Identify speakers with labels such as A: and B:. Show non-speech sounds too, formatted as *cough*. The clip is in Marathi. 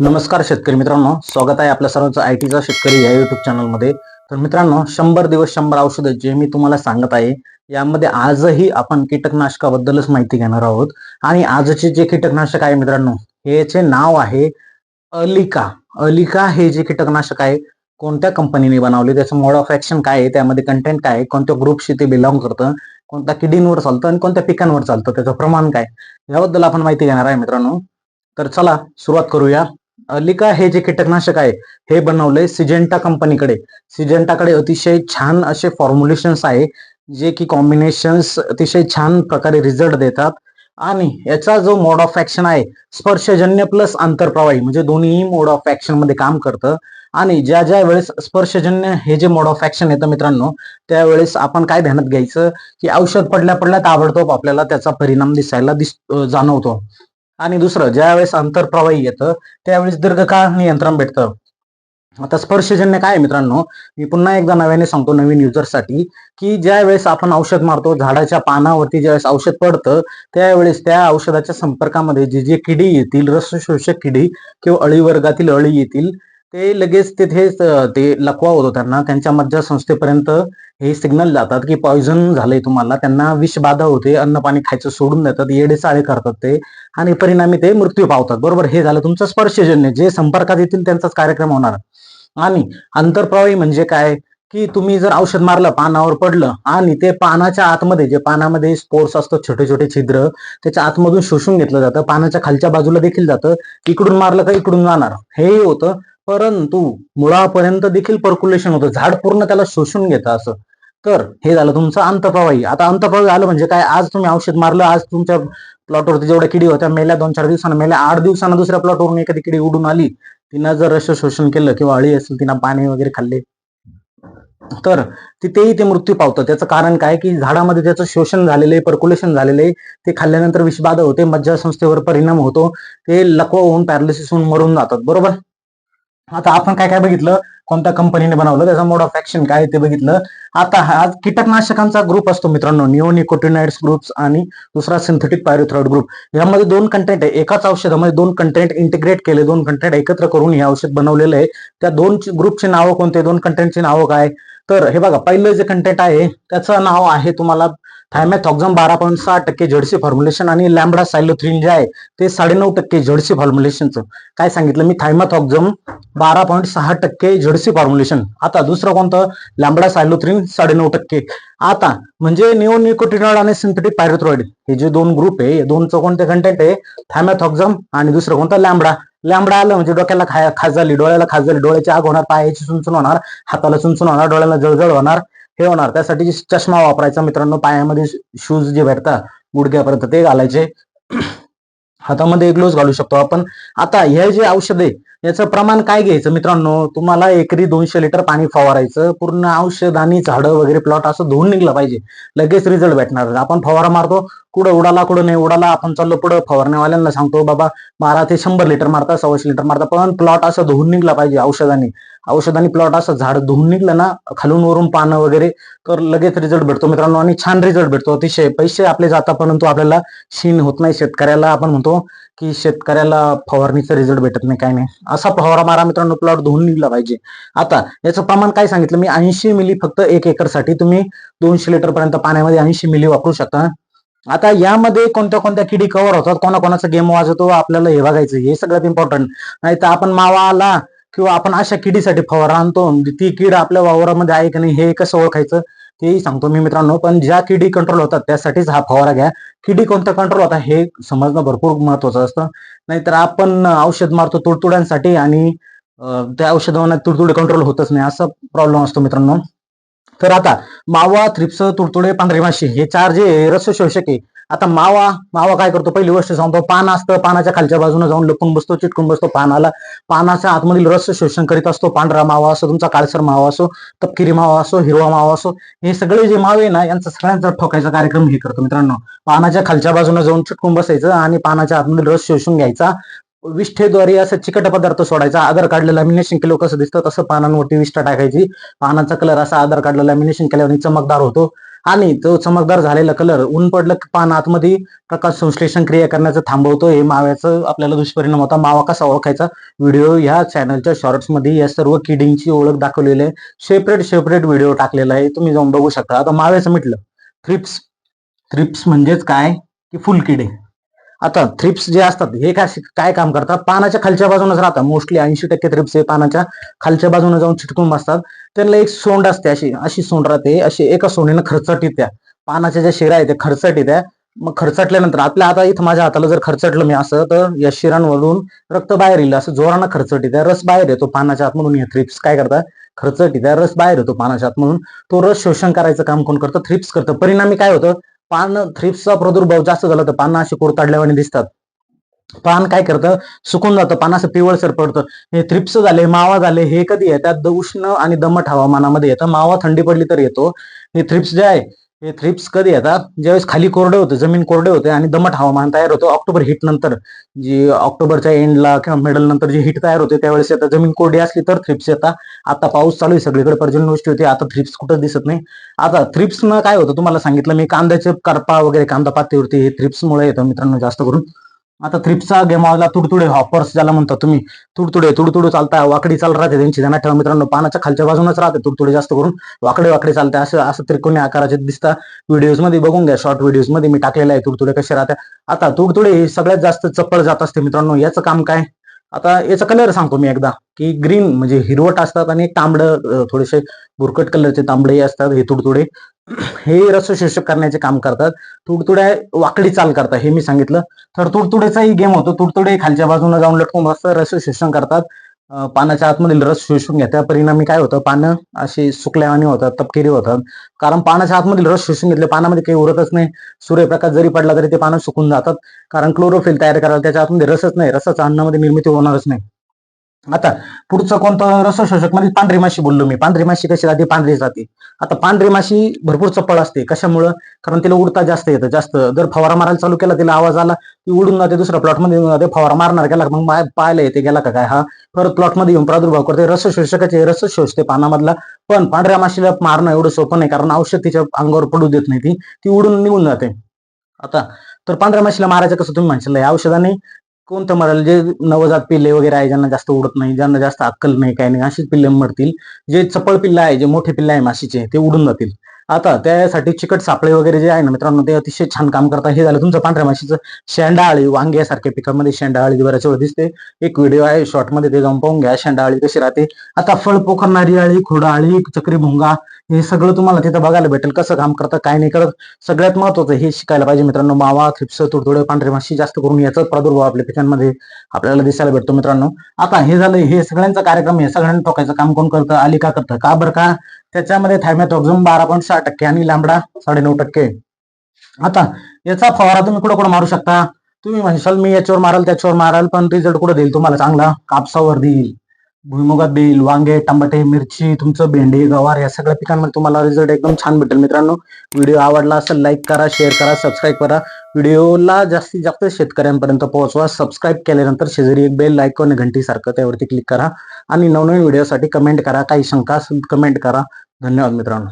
A: नमस्कार शेतकरी मित्रांनो स्वागत आहे आपल्या सर्वांचं आय टीचा शेतकरी या युट्यूब चॅनलमध्ये तर मित्रांनो शंभर दिवस शंभर औषधं जे मी तुम्हाला सांगत आहे यामध्ये आजही आपण कीटकनाशकाबद्दलच माहिती घेणार आहोत. आणि आजचे जे कीटकनाशक आहे मित्रांनो याचे नाव आहे अलिका. अलिका हे जे कीटकनाशक आहे कोणत्या कंपनीने बनवले त्याचं मोड ऑफ ऍक्शन काय आहे त्यामध्ये कंटेंट काय आहे कोणत्या ग्रुपशी ते बिलॉंग करतं कोणत्या किडींवर चालतं आणि कोणत्या पिकांवर चालतं त्याचं प्रमाण काय याबद्दल आपण माहिती घेणार आहे मित्रांनो. तर चला सुरुवात करूया. अलिका हे जे कीटकनाशक आहे हे बनवलंय सिजेंटा कंपनीकडे सिजेंटाकडे अतिशय छान असे फॉर्म्युलेशन्स आहे जे की कॉम्बिनेशन्स अतिशय छान प्रकारे रिझल्ट देतात. आणि याचा जो मोड ऑफ ऍक्शन आहे स्पर्शजन्य प्लस आंतरप्रवाही म्हणजे दोन्ही मोड ऑफ ऍक्शनमध्ये काम करतं. आणि ज्या ज्या वेळेस स्पर्शजन्य हे जे मोड ऑफ ऍक्शन येतं मित्रांनो त्यावेळेस आपण काय ध्यानात घ्यायचं की औषध पडल्या पडल्या ताबडतोब आपल्याला त्याचा परिणाम दिसायला दिस जाणवतो. आणि दुसरं ज्यावेळेस आंतरप्रवाही येतं त्यावेळेस दीर्घकाळ नियंत्रण भेटतं. आता स्पर्शजन्य काय मित्रांनो? मी पुन्हा एकदा नव्याने सांगतो नवीन युजरसाठी की ज्या वेळेस आपण औषध मारतो झाडाच्या पानावरती ज्यावेळेस औषध पडतं त्यावेळेस त्या औषधाच्या संपर्कामध्ये जे जे किडी येतील रसशोषक किडी किंवा अळी वर्गातील अळी येतील ते लगेच तिथे ते लकवा होतो त्यांना. त्यांच्या मज्जा संस्थेपर्यंत हे सिग्नल जातात की पॉइझन झालंय तुम्हाला. त्यांना विषबाधा होते अन्न पाणी खायचं सोडून देतात येडे चाळे करतात ते. आणि परिणामी ते मृत्यू पावतात. बरोबर? हे झालं तुमचं स्पर्शजन्य. जे संपर्कात येतील त्यांचाच कार्यक्रम होणार. आणि आंतरप्रवाही म्हणजे काय? की तुम्ही जर औषध मारलं पानावर पडलं आणि ते पानाच्या आतमध्ये जे पानामध्ये स्पोर्ट्स असतात छोटे छोटे छिद्र त्याच्या आतमधून शोषून घेतलं जातं. पानाच्या खालच्या बाजूला देखील जातं. इकडून मारलं का इकडून जाणार. हेही होतं. परंतु मुळापर्यंत देखील पर्क्युलेशन होतं. झाड पूर्ण त्याला शोषून घेतं असं. तर हे झालं तुमचं अंतप्रवाही आता अंतप्रवाही आलं म्हणजे काय? आज तुम्ही औषध मारलं आज तुमच्या प्लॉटवरती जेवढ्या किडी होत्या मेल्या दोन चार दिवसांना मेल्या आठ दिवसांना दुसऱ्या प्लॉटवरून एखादी किडी उडून आली. तिनं जर रस शोषण केलं किंवा अळी असेल तिनं पाणी वगैरे खाल्ले. तर तिथेही ते मृत्यू पावतं. त्याचं कारण काय? की झाडामध्ये त्याचं शोषण झालेलं आहे पर्क्युलेशन झालेलं आहे. ते खाल्ल्यानंतर विषबाधा होते मज्जासंस्थेवर परिणाम होतो. ते लकवा होऊन पॅरालिसिस होऊन मरून जातात. बरोबर? आता आपण काय काय बघितलं? कोणत्या कंपनीने बनवलं? त्याचा मोड ऑफ ऍक्शन काय ते बघितलं. आता हा कीटकनाशकांचा ग्रुप असतो मित्रांनो. निओनिकोटिनाइड्स ग्रुप्स आणि दुसरा सिंथेटिक पायरोथ्रॉइड ग्रुप यामध्ये दोन कंटेंट आहे. एकाच औषधामध्ये दोन कंटेंट इंटिग्रेट केले दोन कंटेंट एकत्र करून हे औषध बनवलेलं आहे. त्या दोन ग्रुपचे नावं कोणते? दोन कंटेंटचे नावं काय? तर हे बघा पहिलं जे कंटेंट आहे त्याचं नाव आहे तुम्हाला थायमॅथॉक्झम बारा पॉईंट सहा टक्के झडसी फॉर्म्युलेशन आणि लॅम्बडा सायलोथ्रिन जे आहे ते साडेनऊ टक्के झडसी फॉर्म्युलेशनचं काय सांगितलं? मी थायमॅथॉक्झम बारा पॉईंट सहा टक्के झडसी फॉर्म्युलेशन आता दुसरं कोणतं? लॅम्बडा सायलोथ्रिन साडेनऊ टक्के. आता म्हणजे निओनिकोटिनॉइड आणि सिंथेटिक पायरोथ्रॉइड हे जे दोन ग्रुप आहे दोनचं कोणते कंटेंट आहे? थायमॅथॉक्झम आणि दुसरं कोणतं? लॅम्बडा लॅम्बडा आलं म्हणजे डोक्याला खाय झाली डोळ्याला खाज झाली डोळ्याची आग होणार पायाची चुंचून होणार हाताला चुंचून होणार डोळ्याला जळजळ होणार. हे होणार. त्यासाठी चष्मा वापरायचा मित्रांनो पायामध्ये शूज जे भेटतात गुडघ्यापर्यंत ते घालायचे. हातामध्ये ग्लोव्ह घालू शकतो आपण. आता हे जे औषध आहे याचं प्रमाण काय घ्यायचं मित्रांनो? तुम्हाला एकरी दोनशे लिटर पाणी फवारायचं. पूर्ण औषध आणि झाडं वगैरे प्लॉट असं धुवून निघलं पाहिजे. लगेच रिझल्ट भेटणार. आपण फवारा मारतो कुठं उडाला कुठं नाही उडाला आपण चाललो पुढं फवारण्यावाल्यांना सांगतो बाबा बारा ते शंभर लिटर मारता सव्वाशे लिटर मारता. पण प्लॉट असं धुवून निघला पाहिजे औषधाने. औषधाने प्लॉट असं झाड धुवून निघलं ना खालून वरून पानं वगैरे तर लगेच रिझल्ट भेटतो. मित्रांनो आणि छान रिझल्ट भेटतो. अतिशय पैसे आपले जातात परंतु आपल्याला शीन होत नाही. शेतकऱ्याला आपण म्हणतो की शेतकऱ्याला फवारणीचा रिझल्ट भेटत नाही काय नाही. असा फवारा मारा मित्रांनो प्लॉट धुवून निघला पाहिजे. आता याचं प्रमाण काय सांगितलं? मी ऐंशी मिली फक्त एक एकरसाठी तुम्ही दोनशे लिटर पर्यंत पाण्यामध्ये ऐंशी मिली वापरू शकता. आता यामध्ये कोणत्या कोणत्या किडी कव्हर होतात? कोणाकोणाचा गेम वाजवतो आपल्याला हे बघायचं हे सगळ्यात इम्पॉर्टंट नाही तर आपण मावा आला किंवा आपण अशा किडीसाठी फवारा आणतो म्हणजे ती कीड आपल्या वावरामध्ये आहे की नाही हे कसं ओळखायचं तेही सांगतो मी मित्रांनो. पण ज्या किडी कंट्रोल होतात त्यासाठीच हा फवारा घ्या. किडी कोणता कंट्रोल होता हे समजणं भरपूर महत्वाचं असतं. नाहीतर आपण औषध मारतो तुडतुड्यांसाठी आणि त्या औषधांना तुडतुडे कंट्रोल होतच नाही असा प्रॉब्लेम असतो मित्रांनो. तर आता मावा थ्रिप्स तुडतुडे पांढरी माशी हे चार जे रस शोषक आहे आता मावा मावा काय करतो? पहिली गोष्ट सांगतो पान असतं पानाच्या खालच्या बाजूने जाऊन लपून बसतो चिटकून बसतो पानाला. पानाच्या आतमधील रस शोषण करीत असतो पांढरा मावा असो तुमचा काळसर मावा असो तपकिरी मावा असो हिरवा मावा असो हे सगळे जे मावे आहे ना यांचा सगळ्यांचा ठोकायचा कार्यक्रम हे करतो मित्रांनो. पानाच्या खालच्या बाजूने जाऊन चिटकून बसायचं आणि पानाच्या आतमधील रस शोषून घ्यायचा. विष्ठेद्वारे असं चिकट पदार्थ सोडायचा. आधार कार्डला लॅमिनेशन केलं कसं दिसतं? तसं पानांवरती विष्ठा टाकायची. पानाचा कलर असा आधार कार्डला लॅमिनेशन केल्यावर चमकदार होतो. आणि तो चमकदार झालेला कलर ऊन पडलं की पान आतमध्ये प्रकाश संश्लेषण क्रिया करण्याचं थांबवतो हे माव्याचं आपल्याला दुष्परिणाम होता. मावा कसा ओळखायचा? व्हिडिओ ह्या चॅनलच्या शॉर्ट्समध्ये या सर्व किडींची ओळख दाखवलेली आहे. सेपरेट सेपरेट व्हिडिओ टाकलेला आहे. तुम्ही जाऊन बघू शकता. आता माव्याचं म्हटलं थ्रिप्स थ्रिप्स म्हणजेच काय? की फुलकिडे. आता थ्रिप्स जे असतात हे काय काय काम करतात? पानाच्या खालच्या बाजूनच राहतात. मोस्टली ऐंशी टक्के थ्रिप्स हे पानाच्या खालच्या बाजूने जाऊन चिटकून बसतात. त्यांना एक सोंड असते अशी अशी सोंड राहते. अशी एका सोंडीनं खरचट त्या पानाच्या ज्या शिरा आहेत त्या खरचट त्या मग खरचटल्यानंतर आपल्या आता इथं माझ्या हाताला जर खरचटलं मी असं तर या शिरांमधून रक्त बाहेर येईल. असं जोरानं खरचट त्या रस बाहेर येतो पानाच्या आतमधून हे थ्रिप्स काय करतात? खरचट त्या रस बाहेर येतो पानाच्या आतमधून तो रस शोषण करायचं काम कोण करतं? थ्रिप्स करतं. परिणामी काय होतं? पान थ्रिप्सचा प्रादुर्भाव जास्त झाला तर पानं अशी कोरताडल्यावाने दिसतात. पान काय करतं? सुकून जातं. पान असं पिवळसर पडतं हे थ्रिप्स झाले मावा झाले हे कधी येतात? उष्ण आणि दमट हवामानामध्ये येतं. मावा थंडी पडली तर येतो. हे थ्रिप्स जे आहे हे थ्रिप्स कधी येतात? ज्यावेळेस खाली कोरडे होते जमीन कोरडे होते आणि दमट हवामान तयार होतं ऑक्टोबर हिट नंतर. जी ऑक्टोबरच्या एंडला किंवा मिडल नंतर जी हिट तयार होते त्यावेळेस येतात. जमीन कोरडी असली तर थ्रिप्स येतात. आता पाऊस चालू आहे सगळीकडे पर्जन्यवृष्टी होती. आता थ्रिप्स कुठं दिसत नाही. आता थ्रिप्सनं काय होतं? तुम्हाला सांगितलं मी कांद्याचे करपा वगैरे कांदा पातीवरती हे थ्रिप्समुळे येतं मित्रांनो जास्त करून. आता थ्रिप्सचा गेमावला तुडतुडे हॉपर्स ज्याला म्हणता तुम्ही. तुडतुडे तुडतुडे चालता वाकडी चाल राहते त्यांची. त्यांना ठेवा मित्रांनो पानाच्या खालच्या बाजूनच राहते तुडतुडे जास्त करून. वाकडे वाकडे चालते असं असं त्रिकोणी आकाराचे दिसता. व्हिडिओजमध्ये बघून घ्या शॉर्ट व्हिडिओजमध्ये मी टाकलेले आहे तुडतुडे कसे राहते. आता तुडतुडे हे सगळ्यात जास्त चपळ जात असते मित्रांनो. याचं काम काय? आता याचा कलर सांगतो मी एकदा की ग्रीन म्हणजे हिरवट असतात आणि तांबड थोडेसे बुरकट कलरचे तांबडे असतात हे तुडतुडे. *clears throat* हे रस शोषक करण्याचे काम करतात. तुडतुड्या वाकडी चाल करतात हे मी सांगितलं. तर तुडतुडेचाही गेम होतो. तुडतुडे खालच्या बाजूने जाऊन लटकून बसतात रस शोषण करतात. पानाच्या आतमधील रस शोषून घेतात परिणामी काय होतं? पानं अशी सुकल्यावानी होतात तपकिरी होतात. कारण पानाच्या आतमधील रस शोषून घेतले पानामध्ये काही उरतच नाही. सूर्यप्रकाश जरी पडला तरी ते पानं सुकून जातात. कारण क्लोरोफिल तयार करायला त्याच्या आतमध्ये रसच नाही. रसाचा अन्नामध्ये निर्मिती होणारच नाही. आता पुढचं कोणतं रसशोषक? म्हणजे पांढरी माशी बोललो मी. पांढरी माशी कशी राहते पांढरी जाते. आता पांढरी माशी भरपूर चप्पळ असते. कशामुळं? कारण तिला उडता जास्त येतं. जास्त जर फवारा मारायला चालू केला तिला आवाज आला ती उडून जाते दुसऱ्या प्लॉटमध्ये जाते. फवारा मारणार गेला मग पाहायला येते. गेला का काय? हा. परत प्लॉटमध्ये येऊन प्रादुर्भाव करते. रस शोषकाचे रस शोषते पानामधला. पण पांढऱ्या माशीला मारणं एवढं सोपं नाही. कारण औषध तिच्या अंगावर पडू देत नाही ती. ती उडून निघून जाते. आता तर पांढऱ्या माशीला मारायचं कसं तुम्ही म्हणशील? या औषधाने कोणतं मराल जे नवजात पिल्ले वगैरे आहे ज्यांना जास्त उडत नाही ज्यांना जास्त अक्कल नाही काही नाही अशीच पिल्ले मरतील. जे चपळ पिल्ला आहे जे मोठे पिल्ले आहे माशीचे ते उडून जातील. आता त्यासाठी चिकट सापळे वगैरे जे आहे ना मित्रांनो ते अतिशय छान काम करतात. हे झालं तुमचं पांढऱ्या माशीचं शेंडाळी. वांग्यासारख्या पिकांमध्ये शेंडाळी बऱ्याच वेळ दिसते. एक व्हिडिओ आहे शॉर्टमध्ये ते जाऊन पाहून घ्या. शेंडाळी कशी राहते. आता फळ पोखरणारी आळी खोडाळी चक्री भोंगा हे सगळं तुम्हाला तिथं बघायला भेटेल. कसं काम करतं काय नाही करत. सगळ्यात महत्वाचं हे शिकायला पाहिजे मित्रांनो. मावा खिप्स तुडतुडे पांढरे माशी जास्त करून याचाच प्रादुर्भाव आपल्या पिकांमध्ये आपल्याला दिसायला भेटतो मित्रांनो. आता हे झालं हे सगळ्यांचा कार्यक्रम हे सगळ्यांना टोकायचं काम कोण करतं? आली का करतं? का बरं का? त्याच्यामध्ये थायमॅथॉक्झम बारा पॉईंट सहा टक्के आणि लांबडा साडेनऊ टक्के. आता याचा फवारा तुम्ही कुठं कुठं मारू शकता? तुम्ही म्हणशाल मी याच्यावर माराल त्याच्यावर माराल पण रिझल्ट कुठं देईल तुम्हाला? चांगला कापसावर देईल. भुईमुगात बेल वांगे टमाटे मिरची तुमचं भेंडी गवार या सगळ्या पिकांमध्ये तुम्हाला रिझल्ट एकदम छान भेटेल मित्रांनो. व्हिडिओ आवडला असेल लाईक करा शेअर करा सबस्क्राईब करा. व्हिडिओला जास्तीत जास्त शेतकऱ्यांपर्यंत पोहोचवा. सबस्क्राईब केल्यानंतर शेजारी एक बेल लाईक आणि घंटी सारखं त्यावरती क्लिक करा. आणि नवनवीन व्हिडिओसाठी कमेंट करा. काही शंका असेल कमेंट करा. धन्यवाद मित्रांनो.